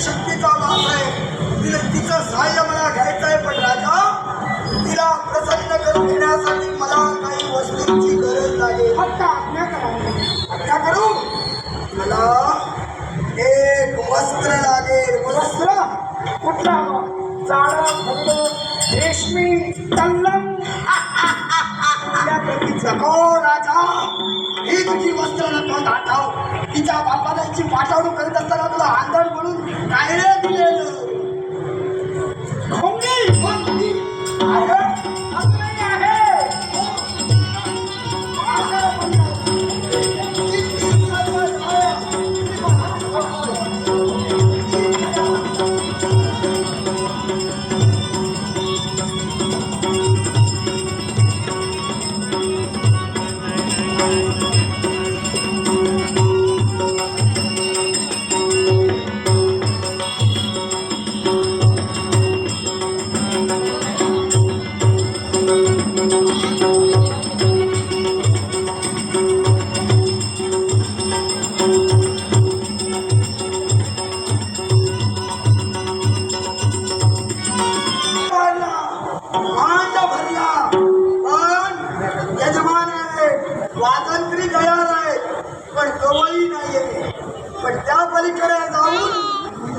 शक्तीचा वास आहे. तिला तिचं सहाय्य मला घ्यायचं आहे पण राजा तिला प्रसन्न करून घेण्यासाठी मला काही वस्तूंची गरज लागेल फक्त आज्ञा करा. आज्ञा करू? मला एक वस्त्र लागेल. वस्त्र? कुठला? भरलं रेशमी प्रतीचं हो राजा? ही तुझी वस्त्र तिच्या बापाला हिची पाठवणूक करीत असताना तुला आंधळ म्हणून काय दिले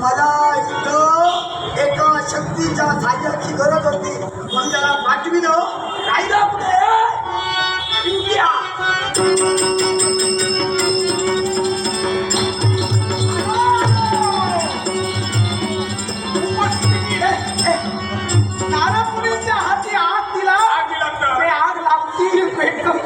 मला इथं एका शक्तीच्या साह्याची गरज होती मग त्याला వాటిలో రాయిదాపుడే ఇండియా నారాపురి హాతి ఆదిలా ఆదిలా ఆదిలా తీరు పెట్టుకో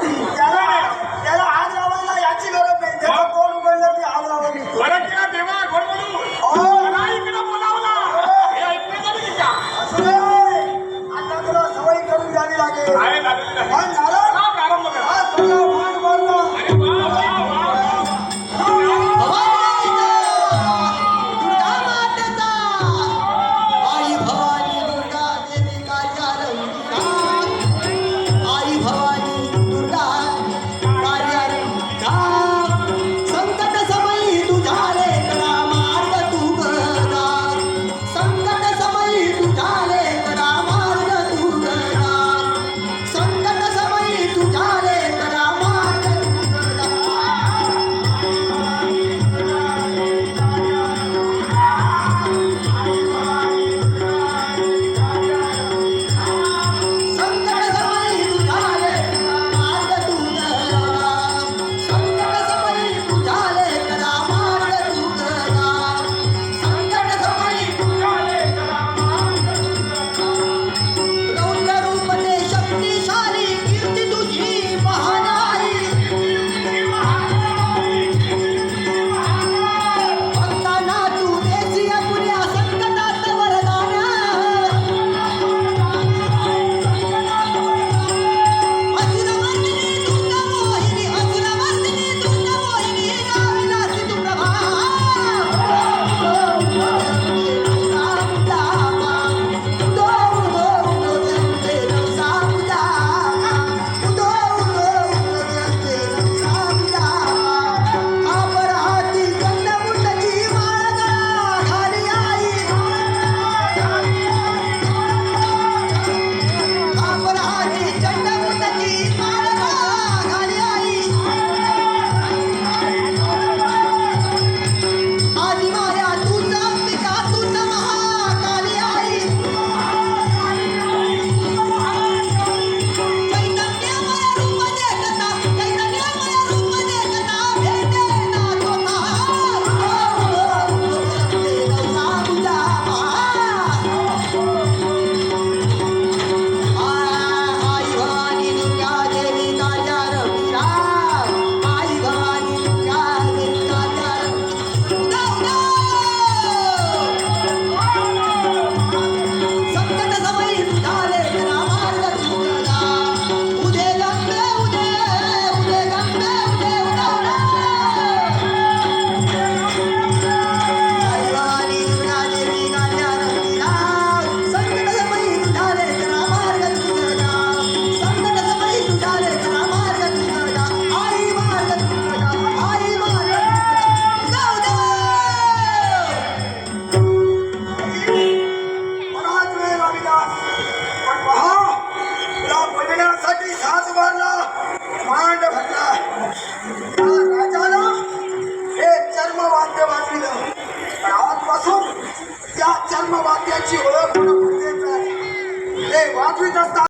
Oh, mind of God.